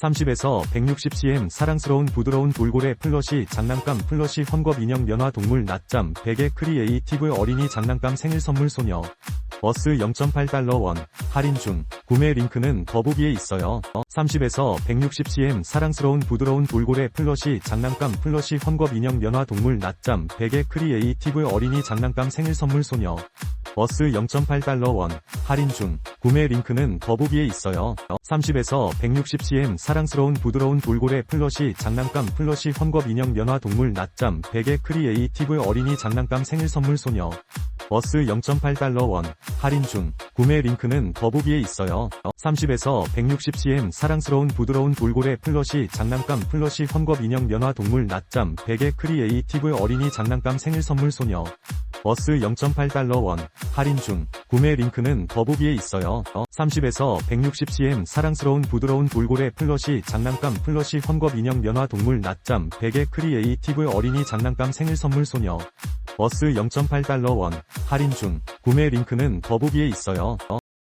30에서 160cm 사랑스러운 부드러운 돌고래 플러시 장난감 플러시 헝겊 인형 면화 동물 낮잠 베개 크리에이티브 어린이 장난감 생일 선물 소녀. 버스 0.8달러 원 할인 중. 구매 링크는 더보기에 있어요. 30에서 160cm 사랑스러운 부드러운 돌고래 플러시 장난감 플러시 헝겊 인형 면화 동물 낮잠 베개 크리에이티브 어린이 장난감 생일 선물 소녀 버스 0.8달러 원 할인 중 구매 링크는 더보기에 있어요. 30에서 160cm 사랑스러운 부드러운 돌고래 플러시 장난감 플러시 헝겊 인형 면화 동물 낮잠 베개 크리에이티브 어린이 장난감 생일 선물 소녀 버스 0.8달러 원 할인 중 구매 링크는 더보기에 있어요. 30에서 160cm 사랑스러운 부드러운 돌고래 플러시 장난감 플러시 헝겊 인형 면화 동물 낮잠 베개 크리에이티브 어린이 장난감 생일 선물 소녀 버스 0.8달러 원. 할인 중. 구매 링크는 더보기에 있어요. 30에서 160cm 사랑스러운 부드러운 돌고래 플러시 장난감 플러시 헝겊 인형 면화 동물 낮잠 베개 크리에이티브 어린이 장난감 생일 선물 소녀. 버스 0.8달러 원. 할인 중. 구매 링크는 더보기에 있어요.